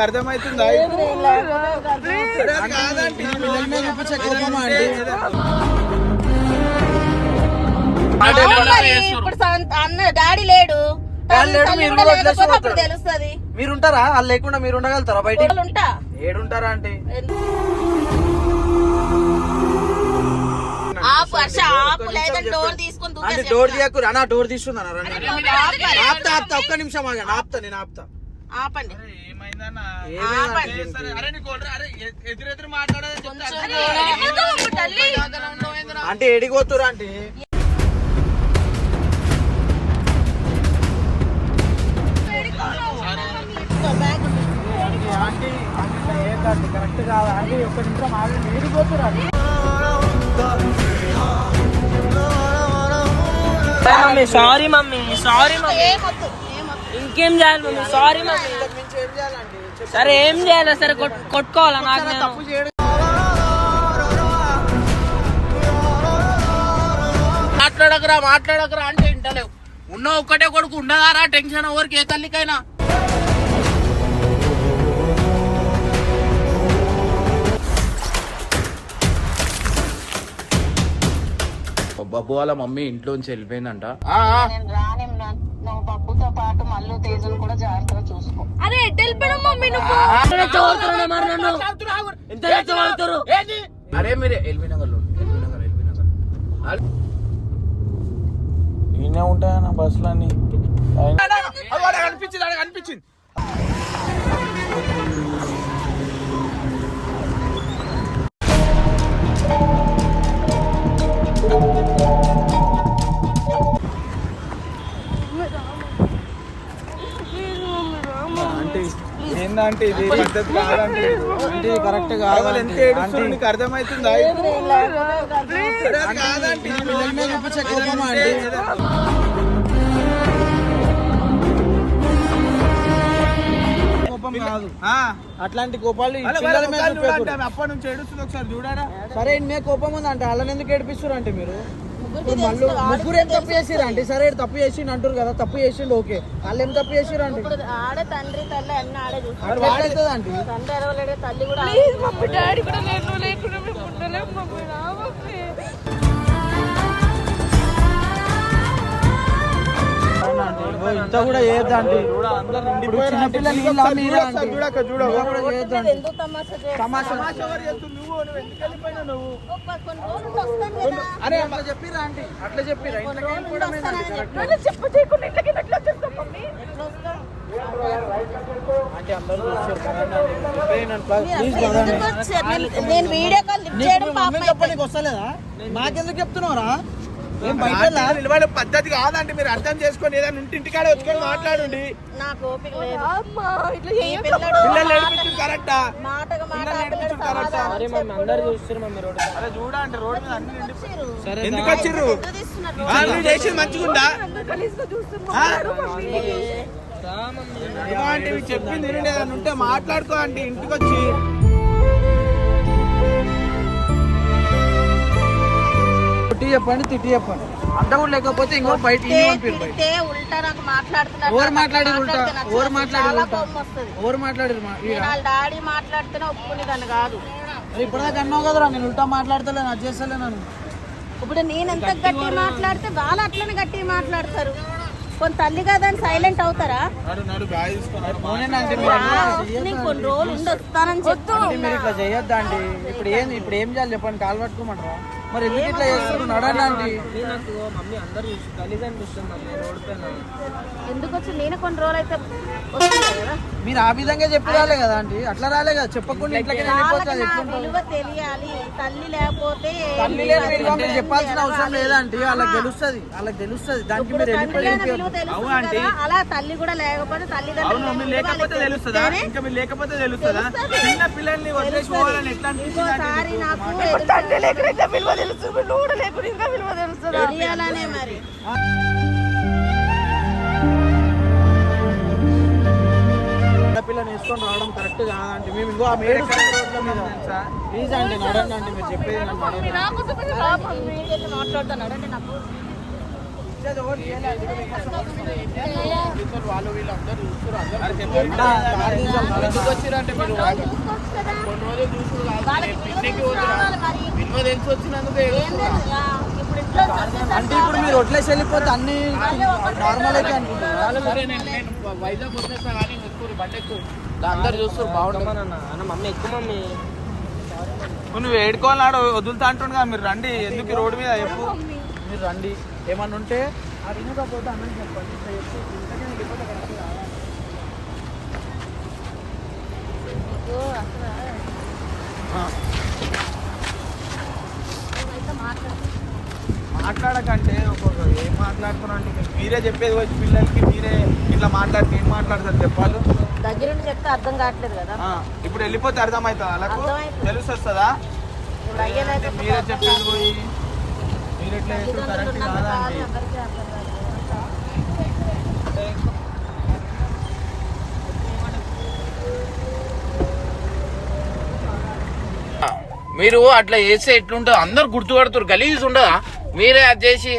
అర్థమవుతుందా? అది అన్న డాడీ లేడు. తెలుస్తుంది మీరు ఉంటారా వాళ్ళు లేకుండా మీరు ఉండగలుగుతారా బయట ఏడుంటారా అంటే ఆపు హర్ష ఆపు లేదా డోర్ తీయకు అన్నా డోర్ ఆపండి. ఆపుతా ఆపుతా ఒక్క నిమిషం ఆగండి. ఆపుతా నేను ఆపుతా. ఆపండి. అంటే ఎడిగోతురా అంటే? కరెక్ట్ కాదా. అంటే ఒక్క నిమిషం ఆగండి. ఎడిగోతురా mummy sorry mummy sorry mummy. ఇంకేం చేయాలి మమ్మీ? Sorry mummy. సరే ఏం చేయాలి? సరే కొట్- కొట్టుకోవాలా నాకు నేను. మాట్లాడకరా మాట్లాడకరా అంటే వింటలేవు. ఉన్న ఒక్కటే కొడుకు ఉండదారా టెన్షన్ ఎవరికి? ఏ తల్లికైనా? బాబు వాళ్ళ మమ్మీ ఇంట్లోంచి వెళ్ళిపోయిందంట. అరే ఎటు వెళ్ళిపోయావు మమ్మీ నువ్వు? రెచ్చగొడుతున్నాడు మరి నన్ను? ఎంత రెచ్చగొడుతురు అరే మీరు ఎల్బీ నగర్లో ఎల్బీ నగర్ ఎల్బీ నగర్. ఈయనే ఉంటాయన్న బస్సులన్నీ? అనిపించింది అనిపించింది. ఇది పద్ధతి కాదంటే అంటే కరెక్ట్ ఎంత కాదు నీకు అర్థమవుతుందా? కాదంటే అంటే. అట్లాంటి కోపాలు అప్పటి నుంచి ఏడుస్తుంది ఒకసారి చూడారా సరే మే కోపం ఉంది అంటే వాళ్ళని ఎందుకు ఏడిపిస్తారు అంటే మీరు? ముగ్గురు ఏం తప్పు చేసిరు అంటే సరే తప్పు చేసిండు అంటారు కదా తప్పు చేసిండు ఓకే. వాళ్ళు ఏం తప్పు చేసిరు అంటే ఆడే తండ్రి తల్లి అన్ని ఆడే తండ్రి తల్లి కూడా డాడీ కూడా నేను లేకుండా అట్లా చెప్పిరా రోజులు కూడా వచ్చారు? నేను- నేను వీడియో కాల్ లిఫ్ట్ చేయడం మీ పాపం వస్తలేదా నాకెందుకు నిలబడే పద్ధతి కాదంటే మీరు అర్థం చేసుకొని ఏదైనా ఉంటే ఇంటికాడ వచ్చుకొని మాట్లాడండి. నాకు ఓపిక లేదు. పిల్లలు కరెక్టా? అరే చూడండి మీద అన్ని ఎందుకు వచ్చిర్రు? నువ్వు చేసింది మంచిగుందా మీకు చెప్పింది ఉంటే మాట్లాడుకో ఆంటీ ఇంటికి వచ్చి చెప్పండి తిట్టి చెప్పండి. అంత కూడా లేకపోతే ఇంకో బయట ఎవరు మాట్లాడి మాట్లాడితే. ఎవరు మాట్లాడి ఎవరు మాట్లాడారు మా ఈడ? నేను వాళ్ళ డాడీ మాట్లాడితేనే ఒప్పుకునేదాన్ని కాదు. ఇప్పటిదాకా అన్నావు కదరా నేను ఉల్టా మాట్లాడతలేను అది చేస్తలేను ఇప్పుడు నేను ఎంత గట్టి మాట్లాడితే వాళ్ళు అట్లనే గట్టి మాట్లాడతారు. కొన్ని తల్లి కదా అని సైలెంట్ అవుతారా? కొన్ని రోజులు ఉండి వస్తానని చెప్తూ మీరు ఇట్లా ఇప్పుడు ఏం ఇప్పుడు ఏం చేయాలి చెప్పండి కాలు పట్టుకోమంటారా? మరి ఎందుకు ఇట్లా చేస్తారు నడండి అండి మమ్మీ నాకు మమ్మీ అందరు చూసి గలీజ్ అనిపిస్తుంది మమ్మీ రోడ్డు పైన. ఎందుకు వచ్చి నేను కొన్ని రోజులు అయితే మీరు ఆ విధంగా చెప్పి రాలే కదా అండి అట్లా రాలే కదా. చెప్పకుండా ఎట్లుంటుంది? విలువ తెలియాలి. తల్లి లేకపోతే తల్లి లేని చెప్పాల్సిన అవసరం లేదండి వాళ్ళకి తెలుస్తుంది. వాళ్ళకి తెలుస్తుంది. దానికి మీరు వెళ్ళిపోయి అలా తల్లి కూడా లేకపోతే తల్లిదండ్రులు లేకపోతే తెలుస్తుందా? ఇంకా మీరు లేకపోతే తెలుస్తుందా. చిన్న పిల్లల్ని వదిలేసి పోవాలని ఎట్లా అనిపించింది అంటే ఇంకోసారి నీకు? నాకు తెలియాలనే మరి పిల్లని వేసుకొని రావడం కరెక్ట్ కాదండి మేము ఇంకో ఆమె ఏడుస్తుంది రోడ్ల మీద ప్లీజ్ అండి నడండి అండి మీరు చెప్పేది వాళ్ళు వీళ్ళందరూ చూస్తారు అందరూ పిక్నిక్ తెలిసి వచ్చినందుకు అంటే ఇప్పుడు మీరు వడ్లేసి వెళ్ళిపోతే అన్ని నార్మల్ అయితే అనుకుంటున్నారు సరే నేను నేను వైజాగ్ వచ్చేస్తా కానీ ఎక్కువ బండి ఎక్కువ. అందరు చూస్తారు బాగుంటుంది. నువ్వు ఏడుకోవాలన్నాడు వదులుతా అంటుండగా మీరు రండి. ఎందుకు ఈ రోడ్డు మీద? చెప్పు. మీరు రండి. ఏమన్నా ఉంటే ఆ వినకపోతే అన్నని చెప్పండి. చెప్పి ఇంతకే వెళ్ళిపోతే కరెక్ట్ కాదా? మాట్లాడకంటే ఒక్కొక్క ఏం మాట్లాడుతున్నా అంటే మీరు చెప్పేది వచ్చి పిల్లలకి మీరే ఇట్లా మాట్లాడితే ఏం మాట్లాడతారు చెప్పాలి? దగ్గరుండి చెప్తే అర్థం కావట్లేదు కదా. ఇప్పుడు వెళ్ళిపోతే అర్థమవుతుందా అర్థమవుతుంది. తెలుసు వస్తుందా మీరే చెప్పేది. పోయి మీరు ఎట్లా చేస్తారు కరెక్ట్ కాదా కాదు, అండి అందరికీ అర్థం కాదు. మీరు అట్లా చేస్తే ఎట్లుంటుంది అందరు గుర్తుపడుతారు. గలీజ్ ఉండదా? మీరే అది చేసి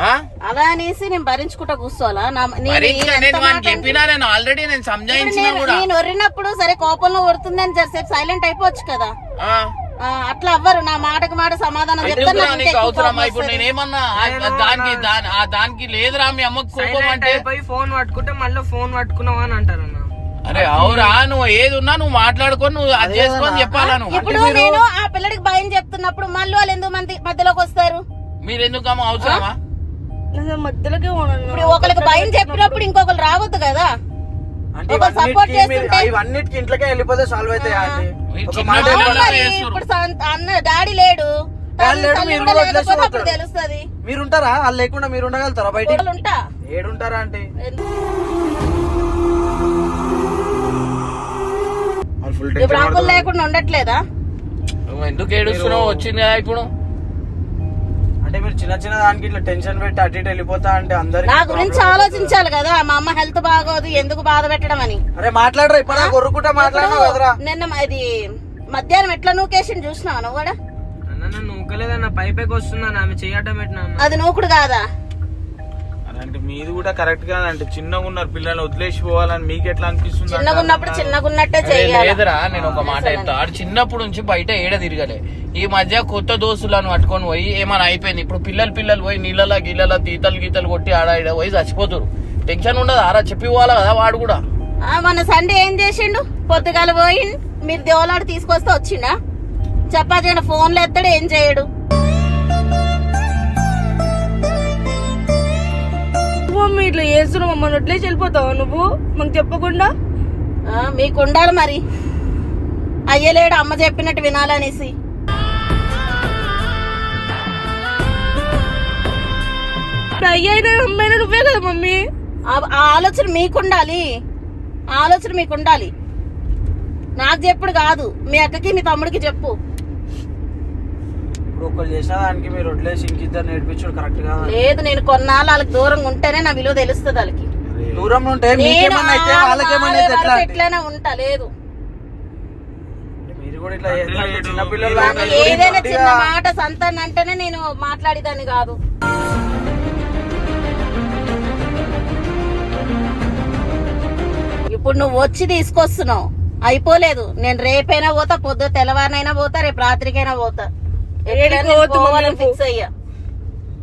ఆ? అలా అనేసి నేను భరించుకుంటా కూర్చోవాలా? నేను చెప్పినా ఆల్రెడీ నేను సంజాయించిన సరే కోపంలో వరుతుందని జరిసేపు సైలెంట్ అయిపోవచ్చు కదా. అట్లా అవ్వరు. నా మాటకు మాట సమాధానం చెప్తాను అవసరమా? ఇప్పుడు. నేనేమన్నా దానికి దాని- ఆ దానికి లేదురా మీ అమ్మకు కోపం అంటే? ఫోన్ పట్టుకుంటే మళ్ళీ ఫోన్ పట్టుకున్నావా అని అంటారన్న. అరే అవురా నువ్వు ఏది ఉన్నా నువ్వు మాట్లాడుకొని నువ్వు అది చేసుకొని చెప్పాలా నువ్వు? ఇప్పుడు నేను ఆ పిల్లడికి భయం చెప్తున్నప్పుడు మళ్ళీ వాళ్ళు ఎందుకు మంది మధ్యలోకి వస్తారు? మీరు ఎందుకు అమ్మ అవసరమా మధ్యలోకి ఇప్పుడు ఒకరికి భయం చెప్పినప్పుడు. ఇంకొకరు రావద్దు కదా. అంటే support ఇవన్నిటికీ మీరు- చేస్తుంటే- ఇవన్నిటికీ ఇంట్లోకే వెళ్ళిపోతే సాల్వ్ అవుతాయా అండి? మీరు ఒక చిన్న మాట పిల్లలు అవును మరి, చేస్తుర్రు. ఇప్పుడు అన్న డాడీ లేడు. డాడీ లేడు, తల్లి మీరు కూడా కూడా వదిలేసి లేకపోతే అప్పుడు పోతారు. తెలుస్తుంది. మీరు ఉంటారా వాళ్ళు లేకుండా మీరు ఉండగలుగుతారా బయట గొడవలు ఉంటా. ఏడుంటారా అంటే ఫుల్ ఇప్పుడు అంకుల్ లేకుండా ఉండట్లేదా? నువ్వు ఎందుకు ఏడుస్తున్నావు? వచ్చింది కదా ఇప్పుడు. అంటే మీరు చిన్న చిన్న దానికి ఇట్లా టెన్షన్ పెట్టి అటు ఇటు వెళ్ళిపోతా అంటే అందరికి నా గురించి ఆలోచించాలి కదా. మా అమ్మ హెల్త్ బాగోదు ఎందుకు బాధ పెట్టడం అని? అరే మాట్లాడరా ఇప్పుడు కొరుకుంటా మాట్లాడినావు కదరా. నిన్న ఇది మధ్యాహ్నం ఎట్లా నూకేషన్ చూసినావు నువ్వు కూడా? అన్న నన్ను ఊకలేదన్న పైపైకి వస్తుందన్న ఆమె చేయటం పెట్టినా అది నూకుడు కాదా? అలాంటి మీది కూడా కరెక్ట్ కాదంటే చిన్నగా ఉన్నారు పిల్లల్ని వదిలేసి పోవాలని మీకు ఎట్లా అనిపిస్తుంది చిన్నగా ఉన్నప్పుడు చిన్నగా ఉన్నట్టే అరే చెయ్యాలి లేదురా నేను ఒక మాట చెప్తా. ఆడు చిన్నప్పటి నుంచి బయట ఏడ తిరగలే. ఈ మధ్య కొత్త దోస్తులను పట్టుకొని పోయి ఏమైనా అయిపోయింది. ఇప్పుడు పిల్లలు పిల్లలు పోయి నీళ్ళలా గీళ్ళలా తీతలు గీతలు కొట్టి ఆడ ఈడ పోయి చచ్చిపోతారు. టెన్షన్ ఉండదు ఆరా చెప్పి పోవాలా కదా వాడు కూడా? ఆ, మొన్న సండే ఏం చేసిండు? పొద్దుగాల పోయి మీరు దేవలాడు తీసుకొస్తే వచ్చిండా? చపాతీ ఫోన్లో ఎత్తాడు ఏం చేయడు? మమ్మీ ఇట్లా చేస్తున్నావు మమ్మల్ని వదిలేసి వెళ్ళిపోతావా నువ్వు? మాకు చెప్పకుండా? మీకు ఉండాలి మరి. అయ్యలేడు అమ్మ చెప్పినట్టు వినాలనేసి. అయ్యైనా అమ్మాయినా నువ్వే కదా మమ్మీ? ఆ- ఆలోచన మీకుండాలి. ఆ ఆలోచన మీకుండాలి. నాకు చెప్పుడు కాదు. మీ అక్కకి మీ తమ్ముడికి చెప్పు. ఇప్పుడు ఒకళ్ళు చేసిన దానికి మీరు వదిలేసి ఇంకిద్దరు నేర్పించుడు కరెక్ట్ కాదా? లేదు నేను కొన్నాళ్ళు వాళ్ళకి దూరంగా ఉంటేనే నా విలువ తెలుస్తుంది వాళ్ళకి. దూరంలో ఉంటే నేను మీకేమన్నా అయితే ఆ- వాళ్ళకేమన్నా వాళ్ళ అయితే ఎట్లా? ఎట్లైనా ఉంటా లేదు. మీరు కూడా ఇట్లా లాగా ఏదైనా చిన్న మాట సంతాన్ అంటేనే నేను మాట్లాడేదాన్ని కాదు. ఇప్పుడు నువ్వు వచ్చి తీసుకొస్తున్నావు. అయిపోలేదు. నేను రేపైనా పోతా పొద్దు తెల్లవారినైనా పోతా రేపు రాత్రికైనా పోతా. ఫిక్స్ అయ్యా.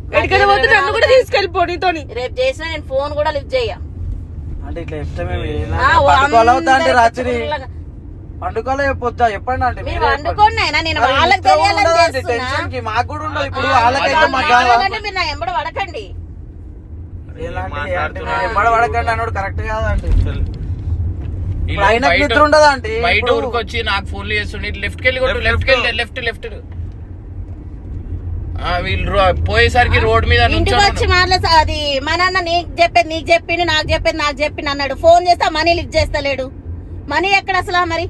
ఎక్కడికైనా పోతే నన్ను కూడా తీసుకెళ్ళిపో నీతోని. రేపు చేసినా నేను ఫోన్ కూడా లిఫ్ట్ చెయ్య అంటే ఇట్లా రాత్రి. చెప్పండి అంటే మీరు. వండుకోండి అయినా నేను వాళ్ళకి తెలియాలని టెన్షన్కి మాకు కూడా ఉండదు. ఇప్పుడు వాళ్ళకైతే మాకు మీరు నా ఎంబడ పడకండి. అన్నాడు కరెక్ట్ కాదండి. బయట- నిద్ర ఉండదా అంటే బయట ఇప్పుడు- ఊరికి వచ్చి నాకు ఫోన్లు చేస్తుండే. లెఫ్ట్ కెళ్ళి లెఫ్ట్. కెళ్ళి లెఫ్ట్ లెఫ్ట్. వీళ్ళు పోయేసరికి రోడ్ మీద ఇంటికి వచ్చి నుంచొని మాట్లా అది మా నాన్న నీకు చెప్పేది నీకు చెప్పిండు నాకు చెప్పేది నాకు చెప్పిండు అన్నాడు. ఫోన్ చేస్తే మనీ లిఫ్ట్ చేస్తలేడు. మనీ ఎక్కడ అసలు మరి?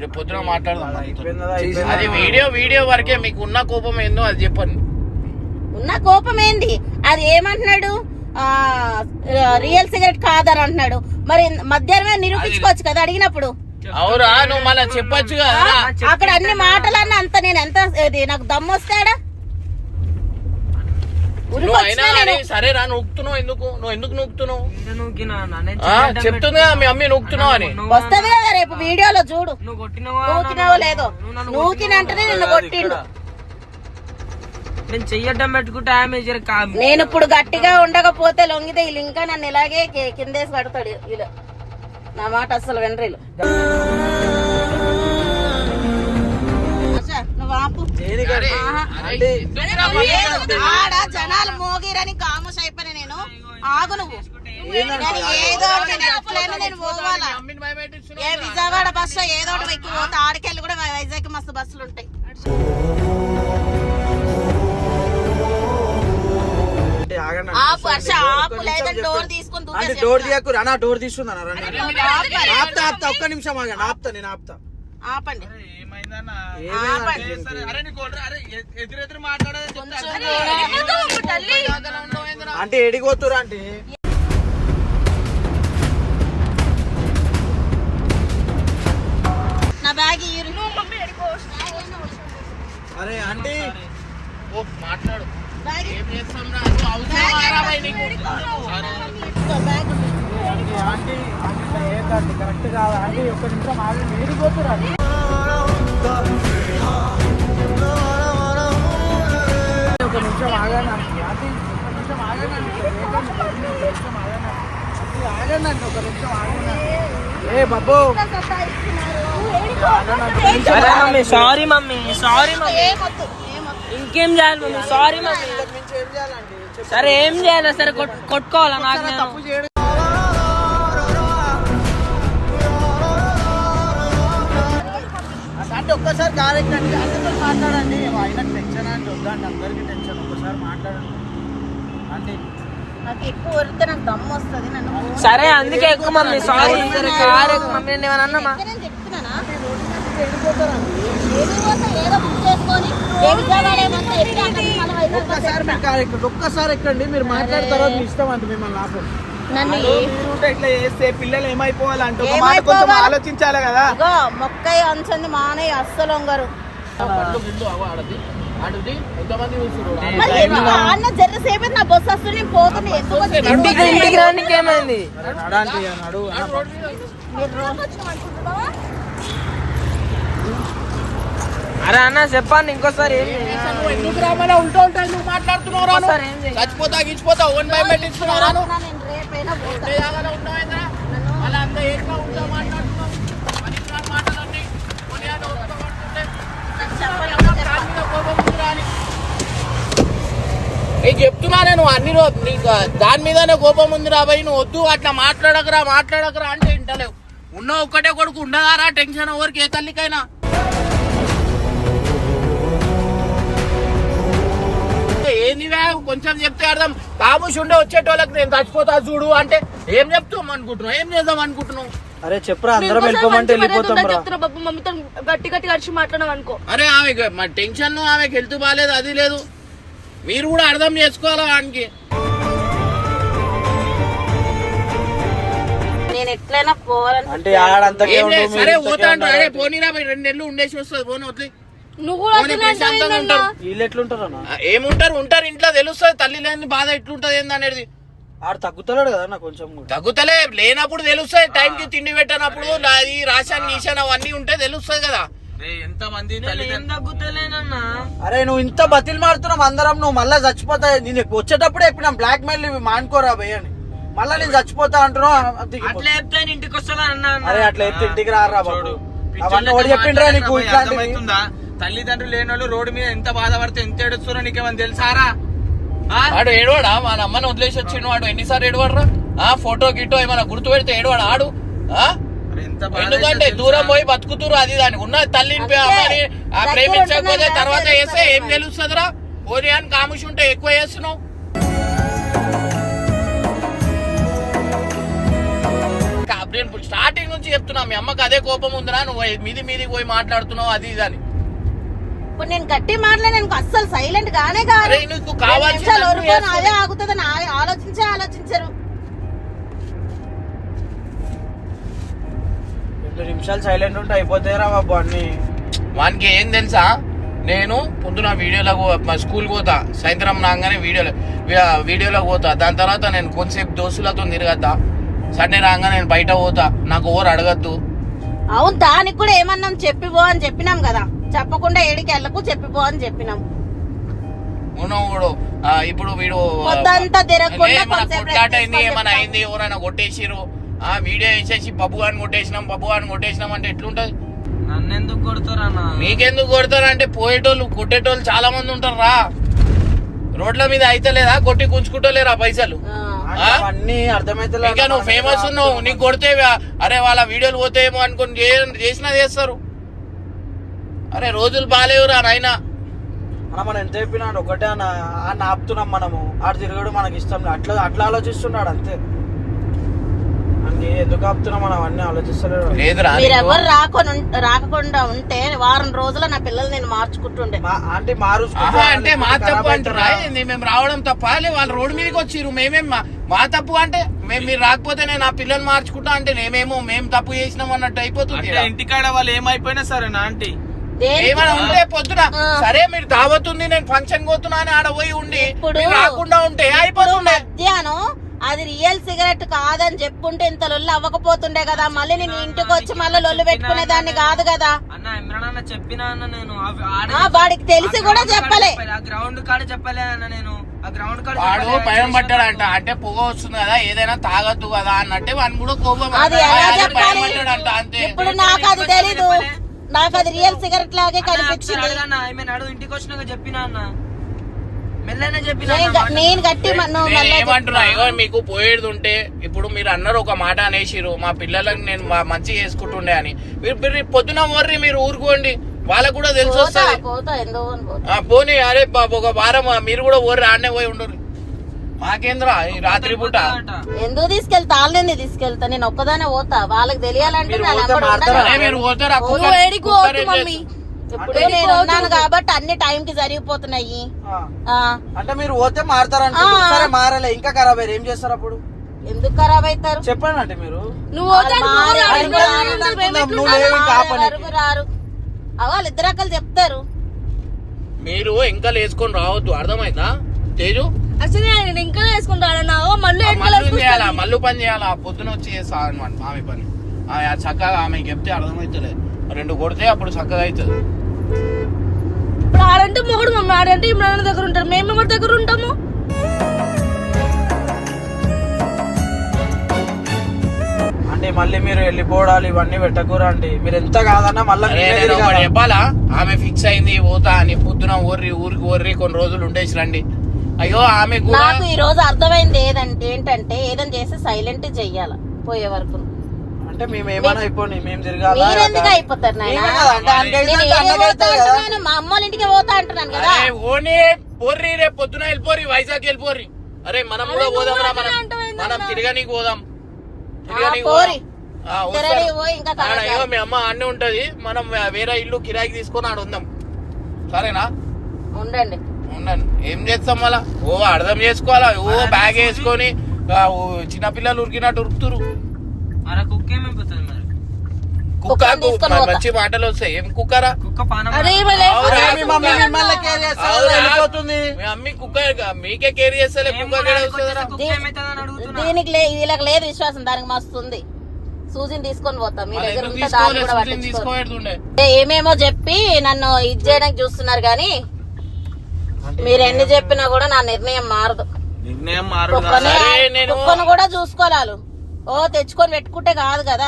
రేపు పొద్దున మాట్లాడదాం. అది వీడియో వీడియో వరకే మీకు ఉన్న కోపం ఏందో అది చెప్పండి. ఉన్న కోపం ఏంది? అది ఏమంటున్నాడు? ఆ రియల్ సిగరెట్ కాదని అంటున్నాడు. మరి మధ్యాహ్నమే నిరూపించుకోవచ్చు కదా అడిగినప్పుడు. అవురా నువ్వు మళ్ళీ చెప్పొచ్చు అక్కడ అన్ని మాటలన్నీ అంత నేను ఎంత నాకు దమ్ము వస్తాడా నువ్వు అయినా ఉరికొచ్చినా అని నేను సరే రా నూకుతున్నావు ఎందుకు? నువ్వు నూకుతున్నావు? అన్న? చెప్తుంది మీ అమ్మ నూకుతున్నావు అని. నువ్వు వస్తది కదా రేపు వీడియోలో చూడు. నువ్వు కొట్టినవా నూకినావో లేదో. నూకినంటనే నిన్ను కొట్టిండు. నేను పెట్టుకుంటే ఆమె కా- నేను ఇప్పుడు గట్టిగా ఉండకపోతే లొంగితే వీళ్ళు ఇంకా నన్ను ఇలాగే కిందేసి పడతాడు వీళ్ళు నా మాట అస్సలు వెనరీలు. జనాలు మోగిరని కామస్ అయిపోయిన నేను. ఆగు నువ్వు. ఏదో ఎట్లయినా నేను పోవాలా. ఏ విజయవాడ బస్సు ఏదో ఒకటి ఎక్కి పోతే ఆడికెళ్ళి కూడా వైజాగ్ మస్తు బస్సులు ఉంటాయి. ఆగండి. ఆపు హర్ష ఆపు లేదంటే డోర్ తీసుకొని అంటే దూకేసి డోర్ చెప్తా. తీయకు అన్న డోర్ తీస్తున్నా ఆపండి. ఆపుతా ఆపుతా ఒక్క నిమిషం ఆగండి ఆపుతా నేను ఆపుతా. ఆపండి. ఎదురెదురు మాట్లాడేది. అంటే ఎడిగోతురా అంటే నా బ్యాగ్ ఇయ్యురు. అరే అంటే ఓ, మాట్లాడు. కరెక్ట్ కాదు ఒక్క నిమిషం ఒక నిమిషం ఒక నిమిషం? ఒక ఒక. ఏ బాబు సరే మమ్మీ సారీ మమ్మీ ఇంకేం చేయాలి మమ్మీ? Sorry mummy. సరే ఏం చేయాలి? సరే కొట్- కొట్టుకోవాలా నాకు నేను? తప్పు చేయడం. అంటే ఒక్కసారి అందరితో మాట్లాడండి. ఆయనకు టెన్షన్ అంటే వద్దండి అందరికీ టెన్షన్ ఒక్కసారి మాట్లాడండి. అంటే సరే అందుకే ఎక్కువ మమ్మీ సారీ సరే కారు ఎక్కువ మమ్మీ నేను ఏమన్నా చెప్తున్నానా? ఒక్కసారి మీరు ఒక్కసారి ఎక్కండి. మీరు మాట్లాడిన తర్వాత మీ ఇష్టం అంటే మిమ్మల్ని ఆపం నన్ను ఇట్లా చేస్తే పిల్లలు ఏమైపోవాలంటే ఒక మాట ఏమైపోవాలి? కొంచెం ఆలోచించాలి కదా. మొక్కయ్య అంచంది మానయ్య అస్సలు వంగరు. అన్న నా బస్సు వస్తుంది నేను పోతుంది ఇంటికి ఇంటికి రానికి ఏమైంది నడండి నడు మీరు రోజు వచ్చినాం అనుకుంటున్నావా? అరే అన్న చెప్పండి ఇంకోసారి ఏం? ఎందుకు రామన్నా ఉల్టా ఉల్టా ఎందుకు మాట్లాడుతున్నావు ఏం చేయాలి? చచ్చిపోతా గిచ్చిపోతా ఓన్ జాగాలో ఉన్నావేంద్రా? అలా అంతా ఏట్లా ఉంటా మాట్లాడుతున్నావు. నీకు చెప్తున్నా నేను అన్ని రో- నీకు దాని మీదనే కోపం ఉంది రా భయ్ నువ్వు వద్దు అట్లా మాట్లాడకరా మాట్లాడకరా అంటే వింటలేవు ఉన్న ఒక్కటే కొడుకు ఉండదారా టెన్షన్ ఎవరికి ఏ తల్లికైనా వే? కొంచెం చెప్తే అర్థం. కాముష్ ఉండే వచ్చేటోళ్ళకి నేను చచ్చిపోతా చూడు అంటే ఏం చెప్తాం అనుకుంటున్నావు? ఏం చేద్దాం అనుకుంటున్నావు? అరే చెప్పురా అందరం వెళ్ళిపోమంటే వెళ్ళిపోతాం రా. చెప్తున్నా బాబు. మమ్మీతో గట్టి గట్టి మాట్లాడడం అనుకో. అరే ఆమె మా టెన్షన్ ఆమెకి హెల్త్ బాగాలేదు అది లేదు. మీరు కూడా అర్థం చేసుకోవాలా వానికి నేను ఎట్లయినా పోవాలని అంటే మీరు సరే పోతా అరే. పోనీరా రెండు నెలలు ఉండేసి వస్తుంది. పోనీ వదిలి. నువ్వు వీళ్ళు ఎట్లుంటారు ఏముంటారు? ఉంటారు. ఇంట్లో తెలుస్తుంది. తల్లి లేని బాధ ఎట్లుంటది ఏంది అనేది ఆడు తగ్గుతలేడు కదా నాకు కొంచెం కూడా. తగ్గుతలే. లేనప్పుడు తెలుస్తుంది. టైంకి తిండి పెట్టనప్పుడు నాది రాశాను గీశాను అవన్నీ ఉంటే తెలుస్తుంది కదా. ఎంత మంది అరే నువ్వు ఇంత బతిలు మారుతున్నావు అందరం. నువ్వు మళ్ళా చచ్చిపోతా. నేను వచ్చేటప్పుడే చెప్పిన బ్లాక్ మెయిల్ ఇవి మానుకోరా భయ్ అని. మళ్ళా నేను చచ్చిపోతా అంటున్నావు. అది ఇంటికి. అరే అట్లా ఎత్తి ఇంటికి రారా బాబు. అవన్నీ ఓడి చెప్పిండ్రా నీకు అర్థమవుతుందా? తల్లిదండ్రులు లేని వాళ్ళు రోడ్డు మీద ఎంత బాధపడితే ఎంత ఏడుస్తారో నీకేమని తెలుసారా? ఆ? వాడు ఏడవాడా? మా అమ్మని వదిలేసి వచ్చిండు వాడు. ఎన్నిసార్లు ఏడవాడరా? ఆ ఫోటో గిటో ఏమైనా గుర్తు పెడితే ఏడవాడు ఆడు. ఎందుకంటే దూరం? పోయి బతుకుతురు అది దాని ఉన్న తల్లిని అమ్మని ప్రేమించకపోతే తర్వాత వేస్తే ఏం తెలుస్తుంది. తెలుస్తుందిరా? పోనీ అని కాముషి ఉంటే ఎక్కువ చేస్తున్నావు. స్టార్టింగ్ నుంచి చెప్తున్నా మీ అమ్మకి అదే కోపం ఉందిరా. నువ్వు మీది మీదికి పోయి మాట్లాడుతున్నావు అది ఇది అని. ఇప్పుడు నేను గట్టి మాట్లాడి నేను అస్సలు సైలెంట్ గానే కాదు. అదే ఆగుతుందని ఆలోచించే ఆలోచించరు. రెండు నిమిషాలు సైలెంట్ ఉంటే అయిపోతాయిరా బాబు అన్ని. వానికి ఏం తెలుసా? నేను పొద్దున వీడియోలో మా స్కూల్ పోతా. సాయంత్రం రాగానే వీడియోలో వీడియోలో పోతా. దాని తర్వాత నేను కొంతసేపు దోస్తులతో తిరగద్దా సండే రాగా నేను బయట పోతా. నాకు ఓవర్ అడగద్దు. అవును దానికి కూడా ఏమన్నాం చెప్పిపో అని చెప్పినాం కదా. చెప్పకుండా ఏడికి వెళ్ళకు చెప్పిపో అని చెప్పినాం. కూడా ఇప్పుడు వీడు ఏమైనా. అయింది ఎవరైనా కొట్టేసిరు ఆ వీడియో వేసేసి బబ్బు గారిని కొట్టేసినాం బబ్బు గారిని కొట్టేసినాం అంటే ఎట్లుంటది? నన్ను ఎందుకు కొడతారన్నా నీకెందుకు కొడతారు అంటే పోయేటోళ్ళు కొట్టేటోళ్ళు చాలా మంది ఉంటారు రా. రోడ్ల మీద అయితే లేదా కొట్టి గుంజుకుంటలేరా పైసలు? ఇంకా నువ్వు ఫేమస్ ఉన్నావు నీకు కొడితే అరే వాళ్ళ వీడియోలు పోతేమో అనుకుని చే- చేసినా చేస్తారు. అరే రోజులు బాగాలేవురా నాయనా. అన్న మనం ఎంత చెప్పినా అంటే ఒకటే అన్న అన్న ఆపుతున్నాం మనము. ఆడు తిరగడు మనకి ఇష్టం. అట్లా అట్లా ఆలోచిస్తున్నాడు అంతే. ఎందుకు ఆపుతున్నాం మనం? అన్ని ఆలోచిస్తలేడు లేదురా మీరెవరు రాకొని ఉం- రాకుండా ఉంటే వారం రోజుల నా పిల్లలు నేను మార్చుకుంటుండే. అంటే మా తప్పు అంటారా? మేము రావడం తప్ప? లే వాళ్ళు రోడ్డు మీదకి వచ్చిర్రు. మేమేం మా- తప్పు అంటే మేము మీరు రాకపోతే నేను ఆ పిల్లలు మార్చుకుంటా అంటే నేమేమో మేము తప్పు చేసినాం అన్నట్టు అయిపోతుంది. ఇంటికాడ వాళ్ళు ఏమైపోయినా సరే నా ఆంటీ? ఏమైనా ఉంటే పొద్దున. సరే మీరు దావతుంది నేను ఫంక్షన్ పోతున్నా అని ఆడ పోయి ఉండి రాకుండా ఉంటే ఇప్పుడు అయిపోతుండే. మధ్యాహ్నం అది రియల్ సిగరెట్ కాదని చెప్పుంటే ఇంత లొల్లు అవ్వకపోతుండే కదా. మళ్ళీ నేను ఇంటికి వచ్చి మళ్ళీ లొల్లు పెట్టుకునేదాన్ని కాదు కదా. అన్న చెప్పినా అన్న నేను. అవి ఆడ ఆ, వాడికి తెలిసి కూడా చెప్పలే. ఆ గ్రౌండ్ కాడ చెప్పలే అన్న నేను. ఆ గ్రౌండ్ కాడ వాడు. భయం పట్టాడంట అంటే పొగ వస్తుంది కదా ఏదైనా తాగద్దు కదా అన్నట్టే వాడిని కూడా కోపం అంతే. ఇప్పుడు నాకు అది తెలీదు. నాకు అది రియల్ సిగరెట్ లాగే కనిపించింది. ఇంటికి వచ్చినాక చెప్పినా అన్న. మెల్లనే చెప్పినా నేను గట్టి ఏమంటున్నా మీకు పోయేది ఉంటే ఇప్పుడు మీరు అన్నారు ఒక మాట అనేసిరు మా పిల్లలకు నేను మా- మంచిగా చేసుకుంటుండే అని. మీరు పొద్దున వర్రి మీరు ఊరుకోండి. వాళ్ళకు కూడా తెలిసి వస్తుంది పోనీ అరే బాబు ఒక వారం మీరు కూడా ఊర్రి ఆడనే పోయి ఉండరు మాకేంద్రా ఈ రాత్రి పూట. ఎందుకు తీసుకెళ్తా? వాళ్ళని తీసుకెళ్తా? నేను ఒక్కదానే పోతా. వాళ్ళకి తెలియాలంటే నా నెంబర్ మారుతారా? ఉండాలి. అరే మీరు పోతారా? నువ్వు కుక్కర్- ఏడికి కుక్కర్ పోతు ఏం మమ్మీ? చేస్తుంది? ఇప్పుడు నేను ఉన్నాను కాబట్టి అన్ని టైం కి జరిగిపోతున్నాయి. ఆ. ఆ. అంటే మీరు పోతే మారుతారంటే ఆ. సరే మారలే. ఇంకా ఖరాబ్ అయ్యారు. ఏం చేస్తారు అప్పుడు? ఎందుకు ఖరాబ్ అవుతారు? చెప్పండి అంటే మీరు. నువ్వు మారే రారు. రాడు, మేము అనుకుందాం, ఎట్లుంటాం? నువ్వు లేవు ఇంకా మారే ఆపనికి. వరకు రారు? ఆ, వాళ్ళు ఇద్దరు అక్కలు చెప్తారు. మీరు ఇంకా వేసుకొని రావద్దు. అర్థమైందా? తేజు? అసలు నేను ఇంకా వేసుకుంటాను మళ్ళీ చేయాలా. మల్లు పని చేయాలా? పొద్దున వచ్చి చేస్తా అనమాట ఆమె పని. ఆమె ఆ చక్కగా ఆమె చెప్తే అర్థమవుతుంది రెండు కొడితే అప్పుడు చక్కగా అవుతుంది ఇప్పుడు ఆడంటే మొగుడు మమ్మీ ఆడంటే ఇమ్రాన్ దగ్గర ఉంటారు మేము ఎవరి దగ్గర ఉంటాము? అంటే మళ్ళీ మీరు వెళ్ళిపోవడాలు ఇవన్నీ పెట్టకూర అంటే మీరు ఎంత కాదన్నా మళ్ళీ. చెప్పాలా? ఆమె ఫిక్స్ అయింది పోతా అని పొద్దున ఊర్రి ఊరికి ఊర్రి కొన్ని రోజులు ఉండేసి రండి అయ్యో ఆమె నాకు ఈ రోజు అర్థమైంది ఏదంటే ఏంటంటే ఏదైనా చేసి సైలెంట్ చెయ్యాల పోయే వరకు. అంటే మేము ఏమైనా అయిపోయి మేము తిరగాల మీరెందుకు అయిపోతారు నాయన? మా అమ్మ ఇంటికి పోతా అంటున్నాను కదా. అరే ఓనే పోర్రి రేపు పొద్దున వెళ్ళిపోరి వైజాగ్ వెళ్ళిపోరి అరే మనం కూడా పోదాం రా మనం తిరగనీకి పోదాం. తిరగనీకి మీ అమ్మ అన్నీ ఉంటది. మనం వేరే ఇల్లు కిరాయికి తీసుకొని ఆడ ఉందాం. సరేనా? ఉండండి. ఉండండి. ఏం చేస్తాం మళ్ళా? ఓ అర్థం చేసుకోవాలా? ఓ బ్యాగ్ వేసుకొని చిన్నపిల్లలు ఉరికినట్టు ఉరుకుతురు కుక్క. మంచి మాటలు వస్తాయి. ఏం కుక్కరా? అమ్మి కుక్క మీకే కేర్ చేస్తలే. దీనికి లే వీళ్ళకి లేదు విశ్వాసం. దానికి మస్తు ఉంది. సూజిని తీసుకొని పోతా. మీ దగ్గర ఏమేమో చెప్పి నన్ను ఇది చేయడానికి చూస్తున్నారు కానీ మీరు ఎన్ని చెప్పినా కూడా నా నిర్ణయం మారదు. నిర్ణయం మారు కుక్కని సరే, నేను- కుక్కను కూడా చూసుకోవాలి ఓ తెచ్చుకొని పెట్టుకుంటే కాదు కదా.